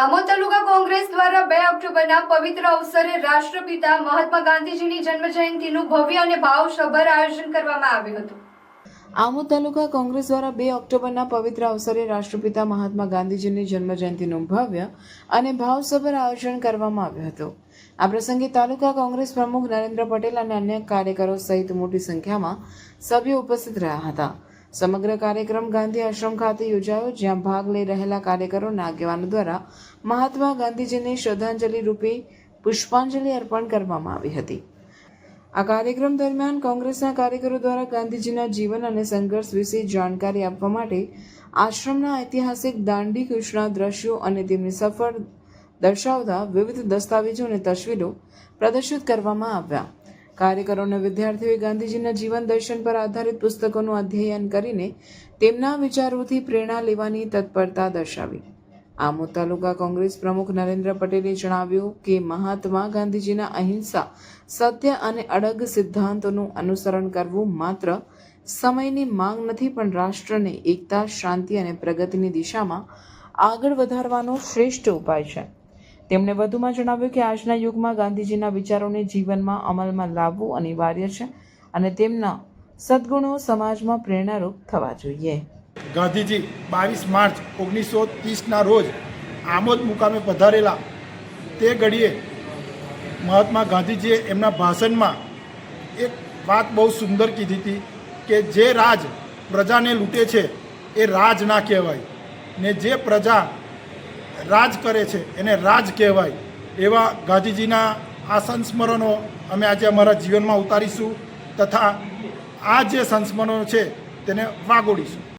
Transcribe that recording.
આમોદ તાલુકા કોંગ્રેસ દ્વારા બે ઓક્ટોબરના પવિત્ર અવસરે રાષ્ટ્રપિતા મહાત્મા ગાંધીજીની જન્મ જયંતિનું ભવ્ય અને ભાવસભર આયોજન કરવામાં આવ્યું હતું. આમોદ તાલુકા કોંગ્રેસ દ્વારા બે ઓક્ટોબરના પવિત્ર અવસરે રાષ્ટ્રપિતા મહાત્મા ગાંધીજીની જન્મજયંતિનું ભવ્ય અને ભાવસભર આયોજન કરવામાં આવ્યું હતું. આ પ્રસંગે તાલુકા કોંગ્રેસ પ્રમુખ નરેન્દ્ર પટેલ અને અન્ય કાર્યકરો સહિત મોટી સંખ્યામાં સભ્યો ઉપસ્થિત રહ્યા હતા. સમગ્ર કાર્યક્રમ ગાંધી આશ્રમ ખાતે યોજાયો, જ્યાં ભાગ લઈ રહેલા કાર્યકરોના આગેવાનો દ્વારા મહાત્મા ગાંધીજીને શ્રદ્ધાંજલિ રૂપે પુષ્પાંજલિ અર્પણ કરવામાં આવી હતી. આ કાર્યક્રમ દરમિયાન કોંગ્રેસના કાર્યકરો દ્વારા ગાંધીજીના જીવન અને સંઘર્ષ વિશે જાણકારી આપવા માટે આશ્રમના ઐતિહાસિક દાંડી કૃષ્ણા દ્રશ્યો અને તેમની સફળ દર્શાવતા વિવિધ દસ્તાવેજો અને તસવીરો પ્રદર્શિત કરવામાં આવ્યા. કાર્યકરો અને વિદ્યાર્થીઓએ ગાંધીજીના જીવન દર્શન પર આધારિત પુસ્તકોનું અધ્યયન કરીને તેમના વિચારોથી પ્રેરણા લેવાની તત્પરતા દર્શાવી. આમો તાલુકા કોંગ્રેસ પ્રમુખ નરેન્દ્ર પટેલે જણાવ્યું કે મહાત્મા ગાંધીજીના અહિંસા, સત્ય અને અડગ સિદ્ધાંતોનું અનુસરણ કરવું માત્ર સમયની માંગ નથી, પણ રાષ્ટ્રને એકતા, શાંતિ અને પ્રગતિની દિશામાં આગળ વધારવાનો શ્રેષ્ઠ ઉપાય છે. તેમણે વધુમાં જણાવ્યું કે આજના યુગમાં ગાંધીજીના વિચારોને જીવનમાં અમલમાં લાવવું અનિવાર્ય છે અને તેમના સદ્ગુણો સમાજમાં પ્રેરણારૂપ થવા જોઈએ. ગાંધીજી બાવીસ માર્ચ ઓગણીસો ત્રીસના રોજ આમોદ મુકામે પધારેલા તે ઘડીએ મહાત્મા ગાંધીજીએ એમના ભાષણમાં એક વાત બહુ સુંદર કીધી હતી કે જે રાજ પ્રજાને લૂંટે છે એ રાજ ના કહેવાય ને જે પ્રજા રાજ કરે છે, એને રાજ કહેવાય. એવા ગાંધીજીના આ સંસ્મરણો અમે આજે અમારા જીવનમાં ઉતારીશું તથા આ જે સંસ્મરણો છે, તેને વાગોડીશું